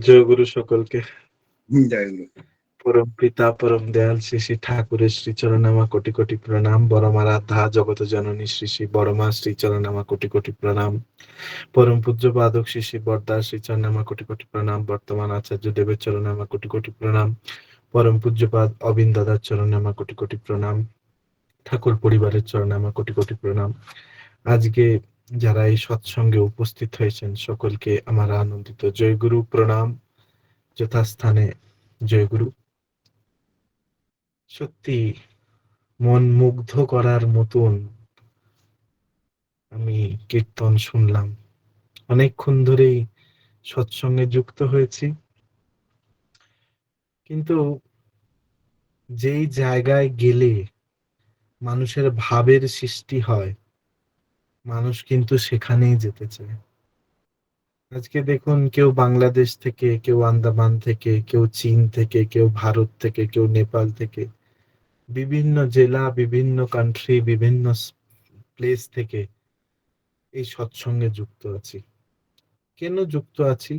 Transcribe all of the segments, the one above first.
জয় গুরু সকলকে। হুম, জয় গুরু। পরম পিতা পরম দয়াল শ্রী শ্রী ঠাকুরের শ্রী চরণামা কোটি কোটি প্রণাম। বড়মা রাধা জগত জননী শ্রী শ্রী বড়মা শ্রী চরণামা কোটি কোটি প্রণাম। পরম পূজ্য পাদক শ্রী শ্রী বর্দা শ্রী চরণামা কোটি কোটি প্রণাম। বর্তমান আচার্য দেবের চরণামা কোটি কোটি প্রণাম। পরম পূজ্যপাদ অবিন দাদার চরণামা কোটি কোটি প্রণাম। ঠাকুর পরিবারের চরণামা কোটি কোটি প্রণাম। আজকে যারা এই সৎসঙ্গে উপস্থিত হয়েছেন, সকলকে আমার আনন্দিত জয় গুরু প্রণাম। যথাস্থানে জয় গুরু সত্যি, মন মুগ্ধ করার মতন আমি কীর্তন শুনলাম। অনেকক্ষণ ধরেই সৎসঙ্গে যুক্ত হয়েছি। কিন্তু যেই জায়গায় গেলে মানুষের ভাবের সৃষ্টি হয় মানুষ কিন্তু সেখানেই যেতে চায়। আজকে দেখুন কেউ বাংলাদেশ থেকে, কেউ আন্দামান থেকে, কেউ চীন থেকে, কেউ ভারত থেকে, কেউ নেপাল থেকে, বিভিন্ন জেলা, বিভিন্ন কান্ট্রি বিভিন্ন প্লেস থেকে এই সৎসঙ্গে যুক্ত আছি। কেন যুক্ত আছি?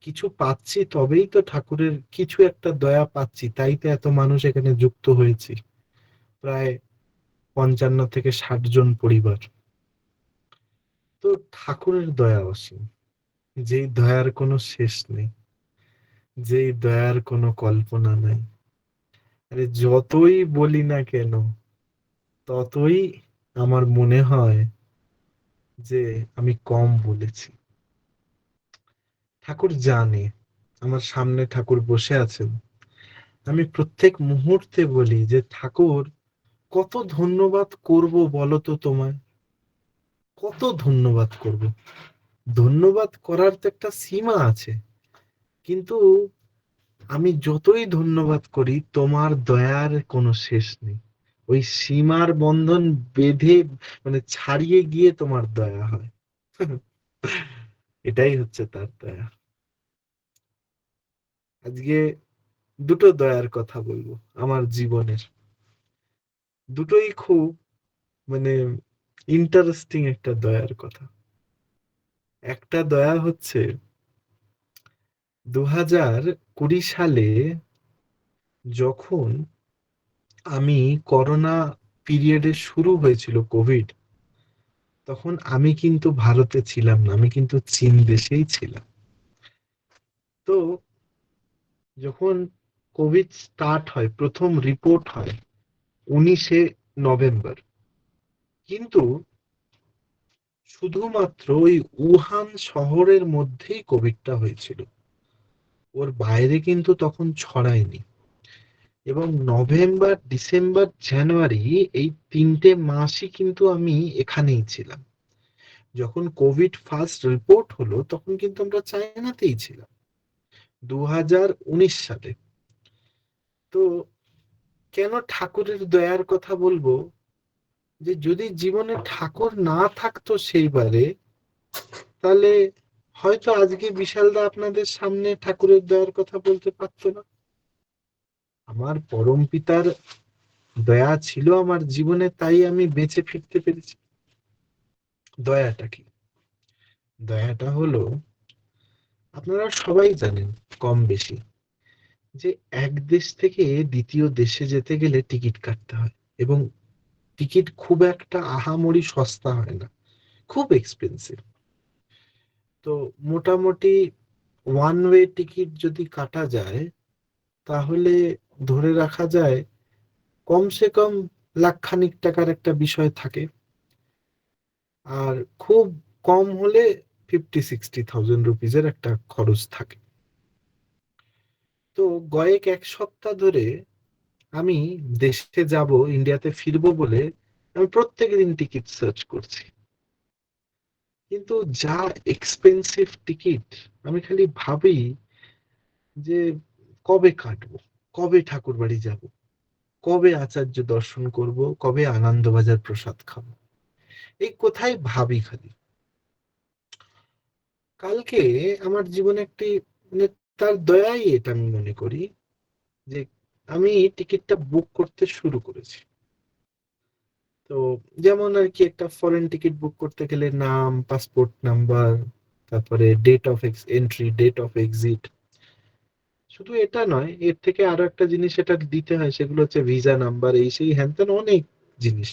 কিছু পাচ্ছি, তবেই তো ঠাকুরের কিছু একটা দয়া পাচ্ছি, তাই তো এত মানুষ এখানে যুক্ত হয়েছি। প্রায় পঞ্চান্ন থেকে ষাট জন পরিবার। তো ঠাকুরের দয়া অসীম। যেই দয়ার কোনো শেষ নেই, যেই দয়ার কোনো কল্পনা নাই। আরে যতই বলি না কেন, ততই আমার মনে হয় যে আমি কম বলেছি। ঠাকুর জানে, আমার সামনে ঠাকুর বসে আছেন। আমি প্রত্যেক মুহূর্তে বলি যে ঠাকুর কত ধন্যবাদ করব বলো তো তোমায়? কত ধন্যবাদ করব? ধন্যবাদ করার তো একটা সীমা আছে। কিন্তু আমি যতই ধন্যবাদ করি, তোমার দয়ার কোনো শেষ নেই। ওই সীমার বন্ধন বেঁধে মানে ছাড়িয়ে গিয়ে তোমার দয়া হয়। এটাই হচ্ছে তার দয়া। আজকে দুটো দয়ার কথা বলব, আমার জীবনের। দুটোই খুব মানে ইন্টারেস্টিং একটা দয়ার কথা। একটা দয়া হচ্ছে দু হাজার কুড়ি সালে যখন আমি করোনা পিরিয়ডে শুরু হয়েছিল কোভিড তখন আমি কিন্তু ভারতে ছিলাম না, আমি কিন্তু চীন দেশেই ছিলাম। তো যখন কোভিড স্টার্ট হয়, প্রথম রিপোর্ট হয় উনিশে নভেম্বর। কিন্তু শুধুমাত্র ওই উহান শহরের মধ্যেই কোভিডটা হয়েছিল। ওর বাইরে কিন্তু তখন ছড়ায়নি। এবং নভেম্বর, ডিসেম্বর, জানুয়ারি এই তিনটে মাসই কিন্তু আমি এখানেই ছিলাম। যখন কোভিড ফার্স্ট রিপোর্ট হলো, তখন কিন্তু আমরা চায়নাতেই ছিলাম। দু হাজার উনিশ সালে। তো কেন ঠাকুরের দয়ার কথা বলব? যে যদি জীবনে ঠাকুর না থাকতো সেইবারে, তাহলে হয়তো আজকে বিশালদা আপনাদের সামনে ঠাকুরের দয়ার কথা বলতে পারতো না। আমার পরম পিতার দয়া ছিল আমার জীবনে, তাই আমি বেঁচে ফিরতে পেরেছি। দয়াটা কি? দয়াটা হলো, আপনারা সবাই জানেন, কম বেশি। যে এক দেশ থেকে দ্বিতীয় দেশে যেতে গেলে টিকিট কাটতে হয় এবং টিকিট খুব একটা আহামরি সস্তা হয় না, খুব এক্সপেন্সিভ তো মোটামুটি ওয়ান ওয়ে টিকিট যদি কাটা যায়, তাহলে ধরে রাখা যায় কমসে কম লাখখানিক টাকার একটা বিষয় থাকে। আর খুব কম হলে ফিফটি সিক্সটি থাউজেন্ড রুপিজের একটা খরচ থাকে। তো গয়েক এক সপ্তাহ ধরে আমি দেশে যাব, ইন্ডিয়াতে ফিরবো বলে আমি প্রত্যেক দিন টিকিট সার্চ করছি। কিন্তু যা এক্সপেন্সিভ টিকিট, আমি খালি ভাবি যে কবে কাটবো, কবে ঠাকুর বাড়ি যাব, কবে আচার্য দর্শন করব, কবে আনন্দবাজার প্রসাদ খাব, এই কোথায় ভাবি খালি। কালকে আমার জীবনে একটি মানে তার দয়াই এটা আমি মনে করি যে আমি টিকিটটা বুক করতে শুরু করেছি। তো যেমন আর কি একটা ফরেন টিকিট বুক করতে গেলে নাম পাসপোর্ট নাম্বার তারপরে date of entry date of exit শুধু এটা নয়, এর থেকে আরও একটা জিনিস এটা দিতে হয়, সেগুলো হচ্ছে ভিসা নাম্বার এই সেই হ্যান অনেক জিনিস।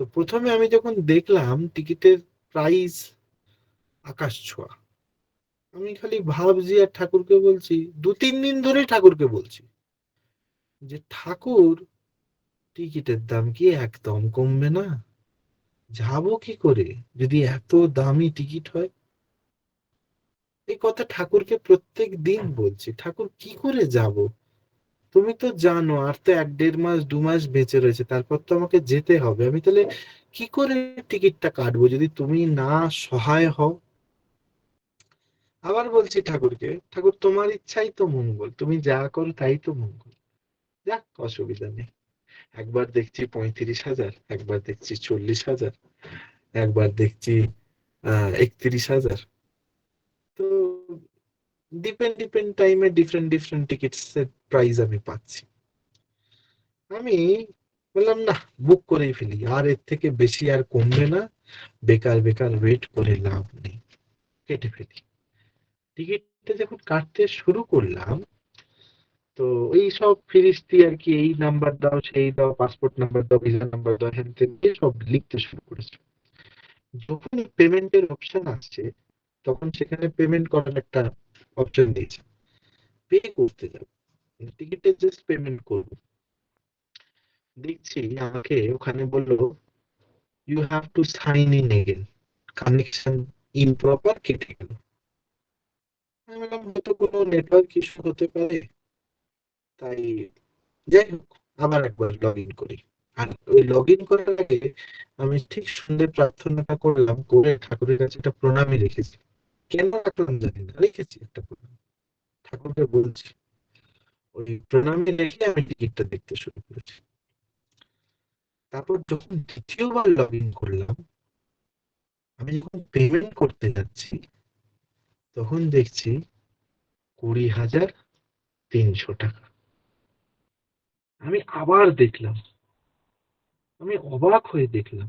তো প্রথমে আমি যখন দেখলাম টিকিটের প্রাইস আকাশ ছোঁয়া আমি খালি ভাবছি আর ঠাকুরকে বলছি, দু তিন দিন ধরে ঠাকুরকে বলছি যে, ঠাকুর, টিকিটের দাম কি একদম কমবে না? যাব কি করে? যদি এত দামি টিকিট হয়? এই কথা ঠাকুরকে প্রত্যেক দিন বলছি, ঠাকুর, কি করে যাব? তুমি তো জানো, আর তো এক দেড় মাস, দু মাস বেঁচে রয়েছে, তারপর তো আমাকে যেতে হবে। আমি তাহলে কি করে টিকিটটা কাটবো? যদি তুমি না সহায় হও আবার বলছি ঠাকুরকে, ঠাকুর, তোমার ইচ্ছাই তো মঙ্গল, তুমি যা করো তাই তো মঙ্গল। যাক, অসুবিধা নেই। একবার দেখছি পঁয়ত্রিশ হাজার, একবার দেখছি চল্লিশ হাজার, একবার দেখছি আহ একত্রিশ হাজার। তো ডিপেন্ড ডিপেন্ড টাইমে ডিফারেন্ট ডিফারেন্ট টিকিটস এর প্রাইস আমি পাচ্ছি। আমি বললাম, না বুক করেই ফেলি। আর এর থেকে বেশি আর কমবে না। বেকার বেকার ওয়েট করে লাভ নেই। কেটে ফেলি। টিকিটটা যখন কাটতে শুরু করলাম, তো এই সব ফিরিস্তি আর কি, এই নাম্বার দাও, সেই দাও পাসপোর্ট নাম্বার দাও ভিসা নাম্বার দাও হ্যান দিয়ে সব লিখতে শুরু করেছে। যখন পেমেন্টের অপশন আসছে, তখন সেখানে পেমেন্ট করার একটা অপশন দিয়েছে। পে করতে যাব টিকিটে জাস্ট পেমেন্ট করব। দেখছি আমাকে ওখানে বলল you have to sign in again connection improper কেটে গেল। হয়তো কোনো নেটওয়ার্ক ইস্যু হতে পারে? তাই যাই হোক, আবার একবার লগ ইন করি। আর ওই লগ ইন করার আগে আমি ঠিক সুন্দর প্রার্থনাটা করলাম, করে ঠাকুরের কাছে একটা প্রণামী রেখেছি। কেন রাখলাম জানি না, রেখেছি একটা প্রণাম। ঠাকুরকে বলছি, ওই প্রণামী রেখে আমি টিকিটটা দেখতে শুরু করেছি। তারপর যখন দ্বিতীয়বার লগ ইন করলাম, আমি যখন পেমেন্ট করতে যাচ্ছি তখন দেখছি কুড়ি হাজার তিনশো টাকা। আমি আবার দেখলাম, আমি অবাক হয়ে দেখলাম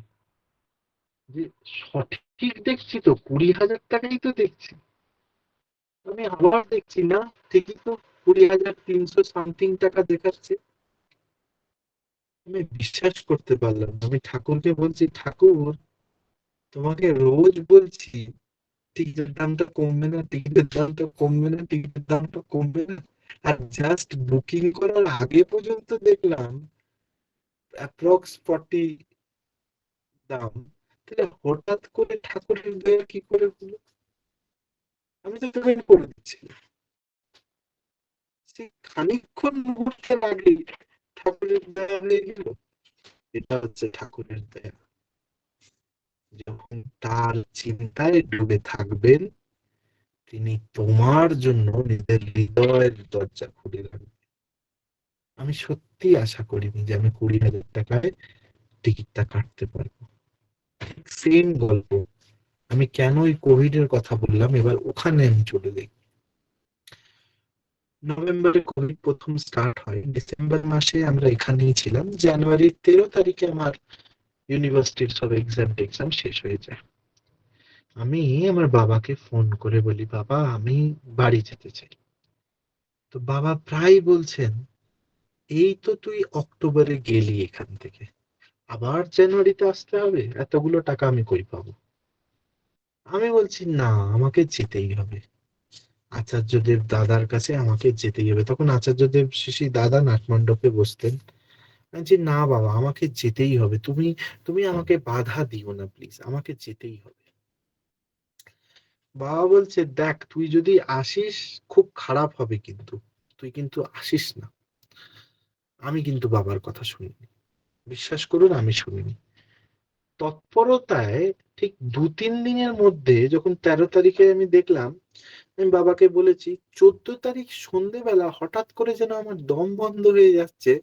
যে সঠিক দেখছি তো, কুড়ি হাজার টাকাই তো দেখছি। আমি আবার দেখছি, না, ঠিকই তো, কুড়ি হাজার তিনশো সামথিং টাকা দেখাচ্ছে। আমি বিশ্বাস করতে পারলাম। আমি ঠাকুরকে বলছি, ঠাকুর, তোমাকে রোজ বলছি টিকিটের দামটা কমবে না টিকিটের দামটা কমবে না টিকিটের দামটা কমবে না। আর জাস্ট বুকিং করার আগে পর্যন্ত দেখলাম অ্যাপ্রক্স ফর্টি দাম। তাহলে হঠাৎ করে ঠাকুরের দয়া কি করে হলো? আমি তো পেমেন্ট করে দিচ্ছি। সে খানিকক্ষণ মুহূর্তের আগেই ঠাকুরের দয়া হয়ে গেল। এটা হচ্ছে ঠাকুরের দয়া। তার চিন্তায় ডুবে থাকবেন, তিনি তোমার জন্য নিজের হৃদয়ের দরজা খুলে রাখবেন। আমি সত্যি আশা করিনি যে আমি কুড়ি হাজার টাকায় টিকিটটা কাটতে পারব। সেম গল্প। আমি কেন ওই কোভিড এর কথা বললাম, এবার ওখানে আমি চলে যাই। নভেম্বরে কোভিড প্রথম স্টার্ট হয়। ডিসেম্বর মাসে আমরা এখানেই ছিলাম। জানুয়ারির তেরো তারিখে আমার ইউনিভার্সিটির সব এক্সাম টেক্সাম শেষ হয়ে যায়। আমি আমার বাবাকে ফোন করে বলি, বাবা, আমি বাড়ি যেতে চাই। তো বাবা প্রায় বলছেন, এই তো তুই অক্টোবরে গেলি এখান থেকে। আবার জানুয়ারিতে আসতে হবে, এতগুলো টাকা আমি কই পাবো? আমি বলছি, না, আমাকে যেতেই হবে। আচার্যদেব দাদার কাছে আমাকে যেতেই হবে। তখন আচার্যদেব শিশি দাদা নাটমণ্ডপে বসতেন। বলছি, না বাবা, আমাকে যেতেই হবে। তুমি তুমি আমাকে বাধা দিও না প্লিজ আমাকে যেতেই হবে। বাবা বলছে, দেখ, তুই যদি আসিস, খুব খারাপ হবে কিন্তু। তুই কিন্তু আসিস না। আমি কিন্তু বাবার কথা শুনিনি। বিশ্বাস করুন, আমি শুনিনি। তৎপরতায় ঠিক দু তিন দিনের মধ্যে যখন তেরো তারিখে আমি দেখলাম, আমি বাবাকে বলেছি, চোদ্দ তারিখ সন্ধেবেলা হঠাৎ করে যেন আমার দম বন্ধ হয়ে যাচ্ছে,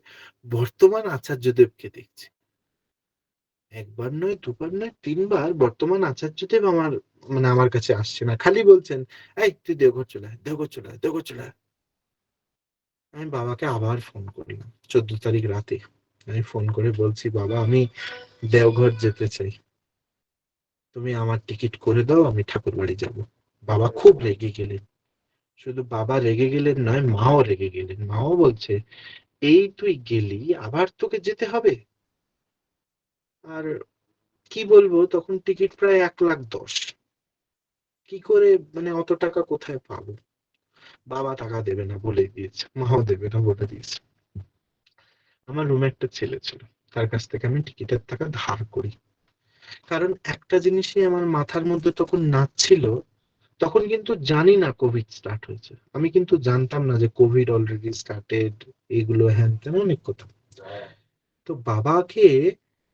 বর্তমান আচার্যদেবকে দেখছি। একবার নয়, দুবার নয়, তিনবার বর্তমান আচার্যদেব আমার মানে আমার কাছে আসছে না। খালি বলছেন, এই, তুই দেওঘর চলে আয়, দেওঘর চলে আয় চলে আয়। আমি বাবাকে আবার ফোন করলাম, চোদ্দ তারিখ রাতে। আমি ফোন করে বলছি, বাবা, আমি দেওঘর যেতে চাই। তুমি আমার টিকিট করে দাও, আমি ঠাকুর বাড়ি যাব। বাবা খুব রেগে গেলেন। শুধু বাবা রেগে গেলেন নয়, মাও রেগে গেলেন। মাও বলছে, এই তুই গেলি, আবার তোকে যেতে হবে? আর কি বলব তখন টিকিট প্রায় এক লাখ দশ। কি করে মানে অত টাকা কোথায় পাবো? বাবা টাকা দেবে না বলে দিয়েছে মাও দেবে না বলে দিয়েছে। আমার রুমে একটা ছেলে ছিল তার কাছ থেকে আমি টিকিটের টাকা ধার করি। কারণ একটা জিনিসই আমার মাথার মধ্যে তখন নাচছিল তখন কিন্তু জানি না কোভিড স্টার্ট হয়েছে। আমি কিন্তু জানতাম না যে কোভিড অলরেডি স্টার্টেড এগুলো হ্যান তেন অনেক কথা। তো বাবাকে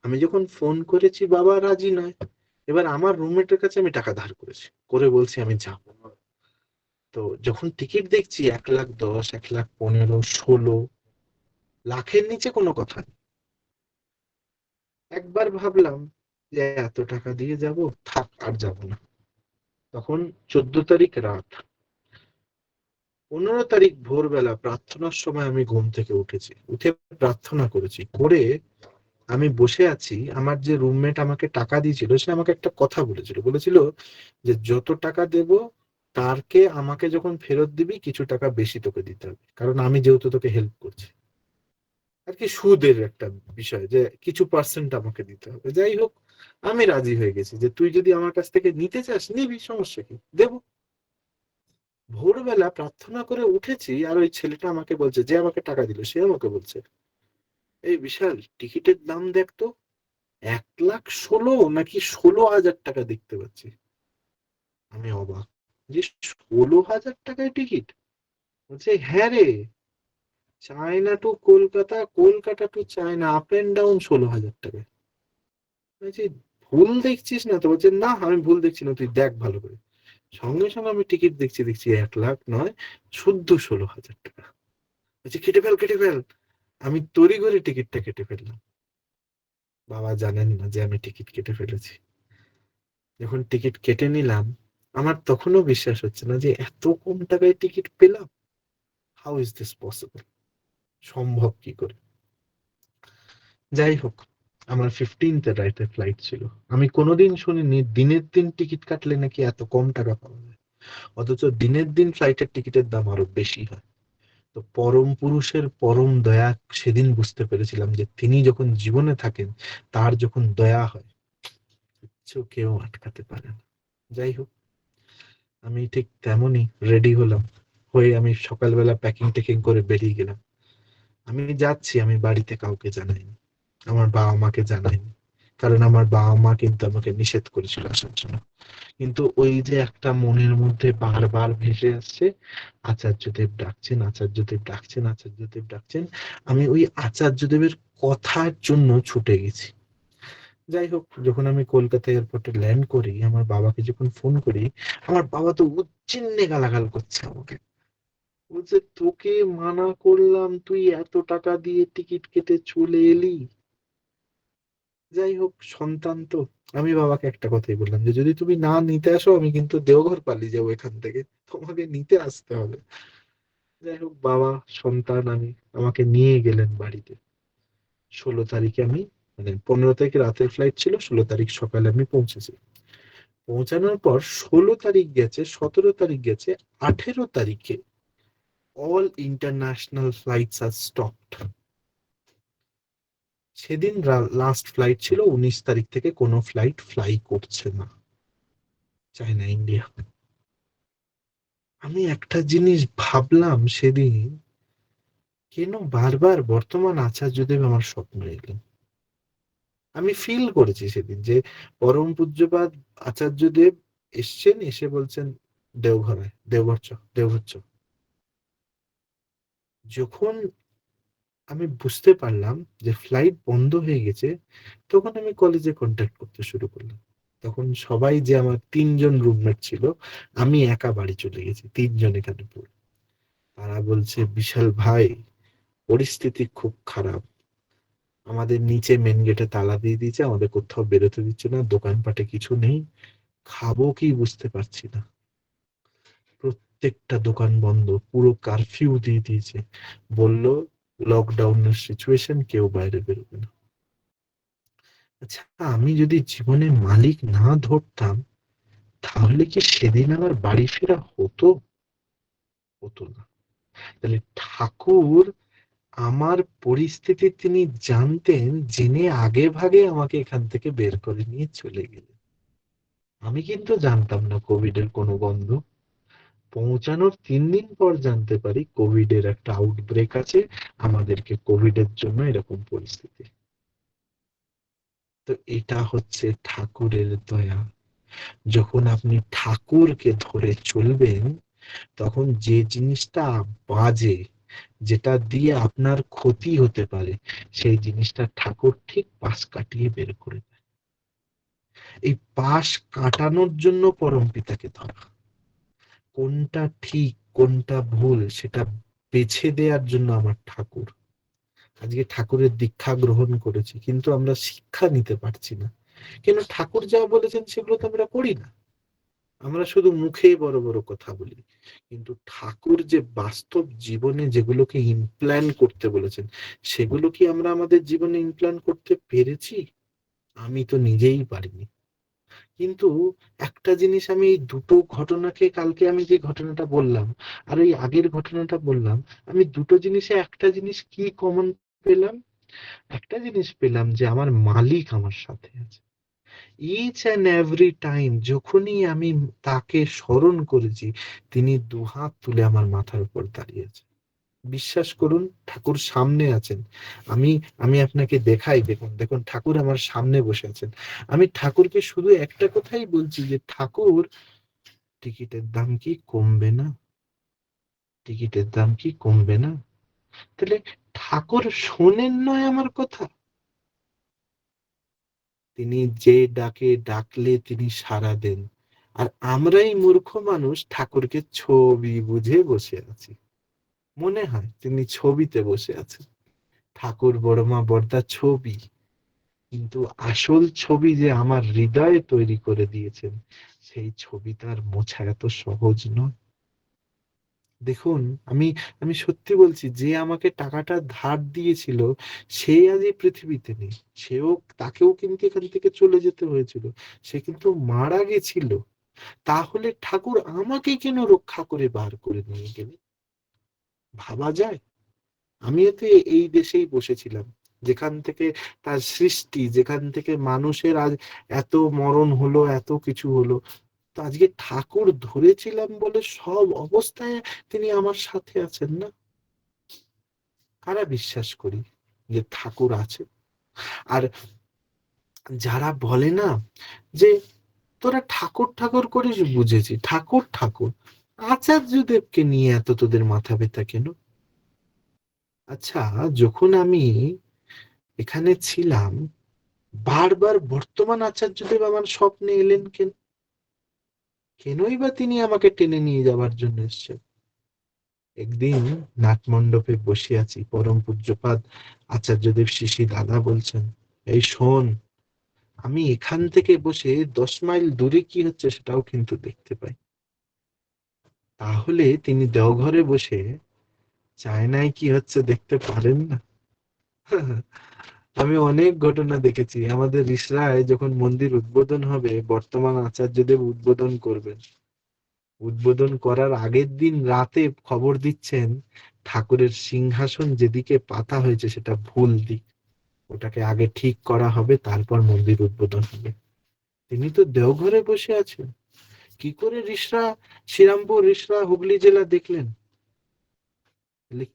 আমি যখন ফোন করেছি, বাবা রাজি নয়। এবার আমার রুমমেটের কাছে আমি টাকা ধার করেছি। করে বলছি, আমি যাব তো যখন টিকিট দেখছি, এক লাখ দশ, এক লাখ পনেরো, ষোলো, লাখের নিচে কোনো কথা নেই। একবার ভাবলাম যে এত টাকা দিয়ে যাব, থাক, আর যাব না। তখন চোদ্দ তারিখ রাত। পনেরো তারিখ ভোরবেলা প্রার্থনার সময় আমি ঘুম থেকে উঠেছি। উঠে প্রার্থনা করেছি। করে আমি বসে আছি, আমার যে রুমমেট আমাকে টাকা দিয়েছিল, সে আমাকে একটা কথা বলেছিল। বলেছিল যে, যত টাকা দেব, তারকে আমাকে যখন ফেরত দিবি, কিছু টাকা বেশি তোকে দিতে হবে। কারণ আমি যেহেতু তোকে হেল্প করছি। আর কি সুদের একটা বিষয় যে, কিছু পার্সেন্ট আমাকে দিতে হবে। যাই হোক, আমি রাজি হয়ে গেছি যে, তুই যদি আমার কাছ থেকে নিতে চাস, নিবি, সমস্যা কি? দেব। ভোরবেলা প্রার্থনা করে উঠেছি, আর ওই ছেলেটা আমাকে বলছে, যে আমাকে টাকা দিল, সে আমাকে বলছে এই বিশাল টিকিটের দাম দেখ তো, এক লাখ ষোলো নাকি ষোলো হাজার টাকা দেখতে পাচ্ছি। আমি অবাক যে ষোলো হাজার টাকায় টিকিট? বলছে হ্যাঁ রে, China to Kolkata Kolkata to China up and down ষোলো হাজার টাকা বলছি ভুল দেখছিস না তো? বলছে, না, আমি ভুল দেখছি না, তুই দেখ ভালো করে। সঙ্গে সঙ্গে আমি টিকিট দেখছি দেখছি এক লাখ নয় শুদ্ধ ষোলো হাজার টাকা। বলছি, কেটে ফেল কেটে ফেল। আমি তড়ি করে টিকিটটা কেটে ফেললাম। বাবা জানেন না যে আমি টিকিট কেটে ফেলেছি। যখন টিকিট কেটে নিলাম, আমার তখনও বিশ্বাস হচ্ছে না যে এত কম টাকায় টিকিট পেলাম। হাউ ইজ দিস পসিবল সম্ভব কি করে? যাই হোক আমার ফিফটিন্থ রাইটে ফ্লাইট ছিল। আমি কোনোদিন শুনিনি দিনের দিন টিকিট কাটলে নাকি এত কম টাকা পাওয়া যায়। অথচ দিনের দিন ফ্লাইটের টিকিটের দাম আরও বেশি হয়। তো পরম পুরুষের পরম দয়া সেদিন বুঝতে পেরেছিলাম যে তিনি যখন জীবনে থাকেন, তার যখন দয়া হয়, কিচ্ছু কেউ আটকাতে পারে না। যাই হোক, আমি ঠিক তেমনই রেডি হলাম, হয়ে আমি সকালবেলা প্যাকিং টেকিং করে বেরিয়ে গেলাম। আমি যাচ্ছি, আমি বাড়িতে কাউকে জানাইনি, আমার বাবা মাকে জানাইনি। কারণ আমার বাবা মা কিন্তু আমাকে নিষেধ করেছিল আসার জন্য। কিন্তু ওই যে একটা মনের মধ্যে বারবার ভেসে আসছে, আচার্যদেব ডাকছেন আচার্যদেব ডাকছেন আচার্যদেব ডাকছেন, আমি ওই আচার্যদেবের কথার জন্য ছুটে গেছি। যাই হোক, যখন আমি কলকাতা এয়ারপোর্টে ল্যান্ড করি, আমার বাবাকে যখন ফোন করি, আমার বাবা তো উচ্চিন্নে গালাগাল করছে আমাকে। বলছে, তোকে মানা করলাম, তুই এত টাকা দিয়ে টিকিট কেটে চলে এলি? যাই হোক সন্তান তো আমি বাবাকে একটা কথাই বললাম যে, যদি তুমি না নিতে আসো, আমি কিন্তু দেওঘর পালিয়ে যাব এখান থেকে। তোমাকে নিতে আসতে হবে। যাই হোক, বাবা, সন্তান, আমি, আমাকে নিয়ে গেলেন বাড়িতে। ষোলো তারিখে আমি মানে পনেরো তারিখে রাতের ফ্লাইট ছিল, ষোলো তারিখ সকালে আমি পৌঁছেছি। পৌঁছানোর পর ষোলো তারিখ গেছে, সতেরো তারিখ গেছে, আঠেরো তারিখে অল ইন্টারন্যাশনাল ফ্লাইটস আর স্টপড সেদিন লাস্ট ফ্লাইট ছিল, উনিশ তারিখ থেকে কোনো ফ্লাইট ফ্লাই করছে না। চায়না ইন্ডিয়া আমি একটা জিনিস ভাবলাম সেদিন, কেন বারবার বর্তমান আচার্যদেব আমার স্বপ্ন এলেন? আমি ফিল করেছি সেদিন যে পরম পূজ্যপাদ আচার্যদেব এসছেন, এসে বলছেন, দেওঘরে, দেওঘর চ দেওঘর চ। যখন আমি বুঝতে পারলাম যে ফ্লাইট বন্ধ হয়ে গেছে, তখন আমি কলেজে কন্ট্যাক্ট করতে শুরু করলাম। তখন সবাই যে আমার তিনজন রুমমেট ছিল, আমি একা বাড়ি চলে গেছি, তিনজন এখানে পড়ে। তারা বলছে, বিশাল ভাই, পরিস্থিতি খুব খারাপ। আমাদের নিচে মেন গেটে তালা দিয়ে দিয়েছে, আমাদের কোথাও বেরোতে দিচ্ছে না, দোকানপাটে কিছু নেই, খাব কি বুঝতে পারছি না। প্রত্যেকটা দোকান বন্ধ, পুরো কারফিউ দিয়ে দিয়েছে। বলল লকডাউনের সিচুয়েশন কেউ বাইরে বেরোবে না। আচ্ছা আমি যদি জীবনে মালিক না ধরতাম, তাহলে কি সেদিন আমার বাড়ি ফেরা হতো? হতো না। তাহলে ঠাকুর আমার পরিস্থিতি তিনি জানতেন জেনে আগে ভাগে আমাকে এখান থেকে বের করে নিয়ে চলে গেলেন। আমি কিন্তু জানতাম না কোভিড এর কোনো গন্ধ। পৌঁছানোর তিন দিন পর জানতে পারি কোভিড এর একটা আউটব্রেক আছে, আমাদেরকে কোভিড এর জন্য এরকম পরিস্থিতি। তো এটা হচ্ছে ঠাকুরের দয়া। যখন আপনি ঠাকুরকে ধরে চলবেন, তখন যে জিনিসটা বাজে, যেটা দিয়ে আপনার ক্ষতি হতে পারে, সেই জিনিসটা ঠাকুর ঠিক পাশ কাটিয়ে বের করে দেয়। এই পাশ কাটানোর জন্য পরম পিতাকে ধরা। কোনটা ঠিক, কোনটা ভুল, সেটা বেছে দেওয়ার জন্য আমার ঠাকুর। আজকে ঠাকুরের দীক্ষা গ্রহণ করেছি, কিন্তু আমরা শিক্ষা নিতে পারছি না। কেন ঠাকুর যা বলেছেন, সেগুলো তো আমরা করি না। আমরা শুধু মুখে বড় বড় কথা বলি। কিন্তু ঠাকুর যে বাস্তব জীবনে যেগুলোকে ইমপ্ল্যান করতে বলেছেন, সেগুলো কি আমরা আমাদের জীবনে ইমপ্ল্যান করতে পেরেছি? আমি তো নিজেই পারিনি। কিন্তু একটা জিনিস আমি এই দুটো ঘটনাকে কালকে আমি যে ঘটনাটা বললাম আর ওই আগের ঘটনাটা বললাম, আমি দুটো জিনিসে একটা জিনিস কি কমন পেলাম? একটা জিনিস পেলাম যে আমার মালিক আমার সাথে আছে। ইচ অ্যান্ড এভরি টাইম যখনই আমি তাকে স্মরণ করেছি, তিনি দুহাত তুলে আমার মাথার উপর দাঁড়িয়েছে বিশ্বাস করুন, ঠাকুর সামনে আছেন। আমি আমি আপনাকে দেখাই, দেখুন দেখুন, ঠাকুর আমার সামনে বসে আছেন। আমি ঠাকুরকে শুধু একটা কথাই বলছি যে, ঠাকুর, টিকিটের দাম কি কমবে না? টিকিটের দাম কি কমবে না? তাহলে ঠাকুর শোনেন নয় আমার কথা। তিনি যে ডাকে ডাকলে তিনি সাড়া দেন। আর আমরাই মূর্খ মানুষ, ঠাকুরকে ছবি বুঝে বসে আছি। মনে হয় তিনি ছবিতে বসে আছেন। ঠাকুর বড়মা বর্দা ছবি। কিন্তু আসল ছবি যে আমার হৃদয়ে তৈরি করে দিয়েছেন, সেই ছবি তার মোছা এত সহজ নয়। দেখুন, আমি আমি সত্যি বলছি, যে আমাকে টাকাটা ধার দিয়েছিল, সে আজ এই পৃথিবীতে নেই। সেও, তাকেও কিন্তু এখান থেকে চলে যেতে হয়েছিল। সে কিন্তু মারা গেছিল। তাহলে ঠাকুর আমাকে কেন রক্ষা করে বার করে নিয়ে গেলে ভাবা যায়? আমিও তো এই দেশেই বসেছিলাম। যেখান থেকে তার সৃষ্টি, যেখান থেকে মানুষের আজ এত মরণ হলো, এত কিছু হলো, তো আজকে ঠাকুর ধরেছিলাম বলে সব অবস্থায় তিনি আমার সাথে আছেন না? কারা বিশ্বাস করি যে ঠাকুর আছে? আর যারা বলে না যে, তোরা ঠাকুর ঠাকুর করিস, বুঝেছি। ঠাকুর ঠাকুর। আচার্যদেবকে নিয়ে এত তোদের মাথা ব্যথা কেন? আচ্ছা যখন আমি এখানে ছিলাম, বারবার বর্তমান আচার্যদেব আমার স্বপ্নে এলেন কেন? কেনই বা তিনি আমাকে টেনে নিয়ে যাবার জন্য এসছেন? একদিন নাটমণ্ডপে বসে আছি, পরম পূজ্যপাদ আচার্যদেব শিশি দাদা বলছেন, এই শোন, আমি এখান থেকে বসে দশ মাইল দূরে কি হচ্ছে সেটাও কিন্তু দেখতে পাই। তাহলে তিনি দেওঘরে বসে চায়নায় কি হচ্ছে দেখতে পারেন না? আমি অনেক ঘটনা দেখেছি। আমাদের রিসরায় যখন মন্দির উদ্বোধন হবে, বর্তমান আচার্যদেব উদ্বোধন করবেন। উদ্বোধন করার আগের দিন রাতে খবর দিচ্ছেন, ঠাকুরের সিংহাসন যেদিকে পাতা হয়েছে সেটা ভুল দিক। ওটাকে আগে ঠিক করা হবে, তারপর মন্দির উদ্বোধন হবে। তিনি তো দেওঘরে বসে আছেন। কি করে রিসরা, শ্রীরামপুর, রিসরা, হুগলি জেলা দেখলেন?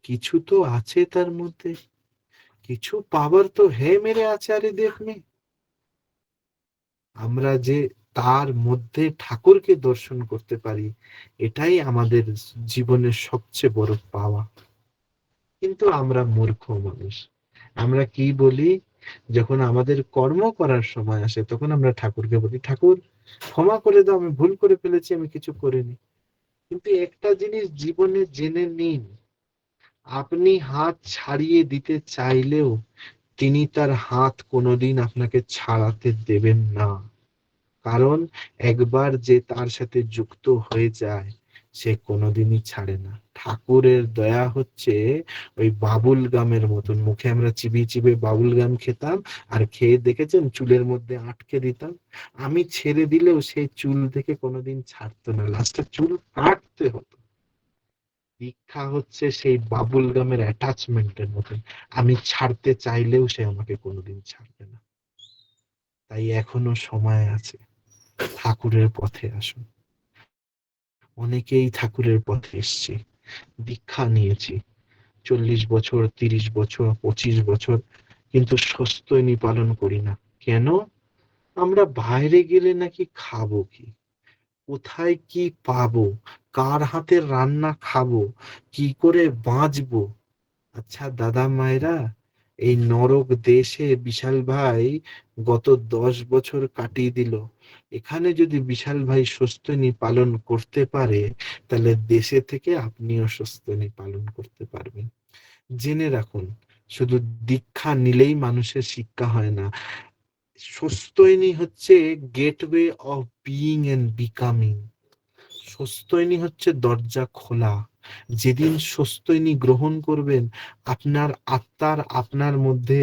কিছু তো আছে তার মধ্যে। কিছু পাওয়ার তো হে মেরে আচার্য দেব মে। আমরা যে তার মধ্যে ঠাকুরকে দর্শন করতে পারি, এটাই আমাদের জীবনের সবচেয়ে বড় পাওয়া। কিন্তু আমরা মূর্খ মানুষ। আমরা কি বলি? যখন আমাদের কর্ম করার সময় আসে, তখন আমরা ঠাকুরকে বলি, ঠাকুর, ক্ষমা করে দাও, আমি ভুল করে ফেলেছি, আমি কিছু করিনি। কিন্তু একটা জিনিস জীবনে জেনে নিন, আপনি হাত ছাড়িয়ে দিতে চাইলেও তিনি তার হাত কোনোদিন আপনাকে ছাড়াতে দেবেন না। কারণ একবার যে তার সাথে যুক্ত হয়ে যায় সে কোনোদিনই ছাড়ে না। ঠাকুরের দয়া হচ্ছে ওই বাবুল গামের মতন। মুখে আমরা চিবিয়ে চিবিয়ে বাবুল গাম খেতাম আর খেয়ে দেখেছেন চুলের মধ্যে আটকে দিতাম। আমি ছেড়ে দিলেও সেই চুল থেকে কোনোদিন ছাড়তো না। লাস্টে চুল কাটতে হতো। দীক্ষা হচ্ছে সেই বাবুল গামের অ্যাটাচমেন্টের মতন। আমি ছাড়তে চাইলেও সে আমাকে কোনোদিন ছাড়বে না। তাই এখনও সময় আছে। ঠাকুরের পথে আসুন। অনেকেই ঠাকুরের পথে এসছি দীক্ষা নিয়েছি। চল্লিশ বছর, তিরিশ বছর, পঁচিশ বছর, কিন্তু সস্তনী পালন করি না। কেন? আমরা বাইরে গেলে নাকি খাব কি? কোথায় কি পাবো? কার হাতের রান্না খাব? কি করে বাঁচবো? আচ্ছা দাদা মায়েরা এই নরক দেশে বিশাল ভাই গত দশ বছর কাটিয়ে দিল। এখানে যদি বিশাল ভাই সস্তনী পালন করতে পারে, তাহলে দেশে থেকে আপনিও সস্তনী পালন করতে পারবেন। জেনে রাখুন, শুধু দীক্ষা নিলেই মানুষের শিক্ষা হয় না। সস্তয়নী হচ্ছে gateway of being and becoming সস্তয়নী হচ্ছে দরজা খোলা। যেদিন সস্তৈনি গ্রহণ করবেন, আপনার আত্মার আপনার মধ্যে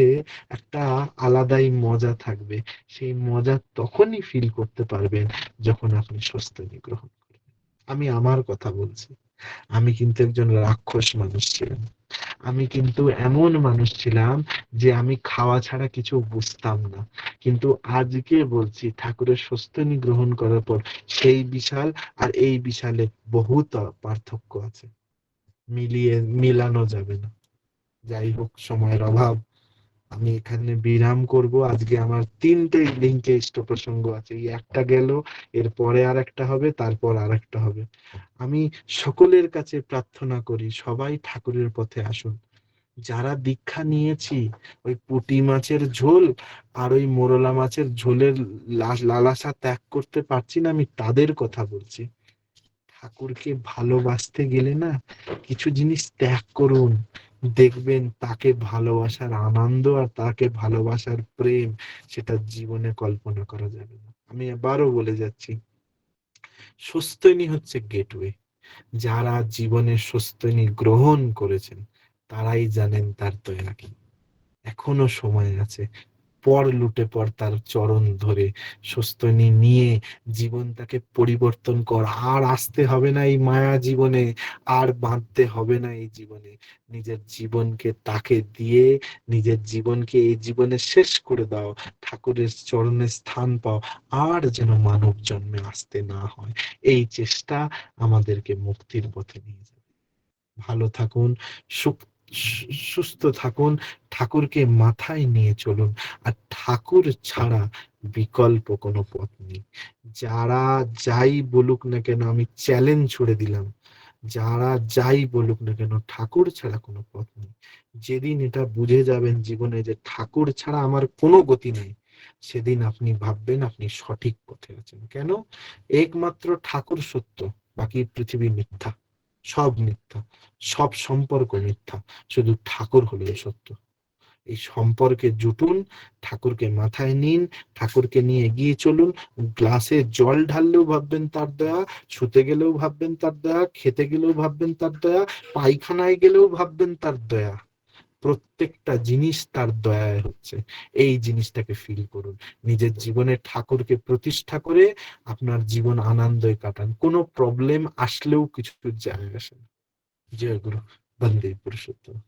একটা আলাদাই মজা থাকবে। সেই মজা তখনই ফিল করতে পারবেন যখন আপনি সস্তৈনি গ্রহণ করবেন। আমি আমার কথা বলছি। আমি কিন্তু একজন রাক্ষস মানুষ ছিলাম। আমি কিন্তু এমন মানুষ ছিলাম যে আমি খাওয়া ছাড়া কিছু বুঝতাম না। কিন্তু আজকে বলছি, ঠাকুরের সস্তনি গ্রহণ করার পর সেই বিশাল আর এই বিশালে বহুত পার্থক্য আছে। মিলিয়ে, মিলানো যাবে না। যাই হোক, সময়ের অভাব। আমি এখানে বিরাম করব। আজকে আমার তিনটে লিঙ্কে ইষ্ট প্রসঙ্গ আছে। এই একটা গেল এরপরে আর একটা হবে, তারপর আর একটা হবে। আমি সকলের কাছে প্রার্থনা করি, সবাই ঠাকুরের পথে আসুন। যারা দীক্ষা নিয়েছি, ওই পুটি মাছের ঝোল আর ওই মোরলা মাছের ঝোলের লালাসা ত্যাগ করতে পারছি না, আমি তাদের কথা বলছি। ঠাকুরকে ভালোবাসতে গেলে না কিছু জিনিস ত্যাগ করুন। দেখবেন তাকে ভালোবাসার আনন্দ আর তাকে ভালোবাসার প্রেম সেটা জীবনে কল্পনা করা যাবে না। আমি আবারও বলে যাচ্ছি, সুস্থনী হচ্ছে গেটওয়ে যারা জীবনে সুস্থনী গ্রহণ করেছেন, তারাই জানেন তার দয়া কি। এখনও সময় আছে। পর লুটে পর তার চরণ ধরে সুস্থনি নিয়ে জীবনটাকে পরিবর্তন কর। আর আসতে হবে না এই মায়া জীবনে, আর বাঁধতে হবে না এই জীবনে। নিজের জীবনকে তাকে দিয়ে, নিজের জীবনকে এই জীবনে শেষ করে দাও। ঠাকুরের চরণে স্থান পাও, আর যেন মানব জন্মে আসতে না হয়। এই চেষ্টা আমাদেরকে মুক্তির পথে নিয়ে যাবে। ভালো থাকুন, সুখ সুস্থ থাকুন, ঠাকুরকে মাথায় নিয়ে চলুন। আর ঠাকুর ছাড়া বিকল্প কোনো পথ নেই। যারা যাই বলুক না কেন, আমি চ্যালেঞ্জ ছুড়ে দিলাম। যারা যাই বলুক না কেন, ঠাকুর ছাড়া কোনো পথ নেই। যেদিন এটা বুঝে যাবেন জীবনে যে ঠাকুর ছাড়া আমার কোনো গতি নেই, সেদিন আপনি ভাববেন আপনি সঠিক পথে আছেন। কেন? একমাত্র ঠাকুর সত্য, বাকি পৃথিবী মিথ্যা। সব মিথ্যা, সব সম্পর্ক মিথ্যা। শুধু ঠাকুর হলো সত্য। এই সম্পর্কে জুটুন, ঠাকুরকে মাথায় নিন, ঠাকুরকে নিয়ে এগিয়ে চলুন। গ্লাসে জল ঢাললেও ভাববেন তার দয়া শুতে গেলেও ভাববেন তার দয়া, খেতে গেলেও ভাববেন তার দয়া, পায়খানায় গেলেও ভাববেন তার দয়া। প্রত্যেকটা জিনিস তার দয়ায় হচ্ছে। এই জিনিসটাকে ফিল করুন। নিজের জীবনে ঠাকুরকে প্রতিষ্ঠা করে আপনার জীবন আনন্দে কাটান। কোনো প্রবলেম আসলেও কিছু যায় আসে না। জয় গুরু। বন্দে পুরুষোত্তম।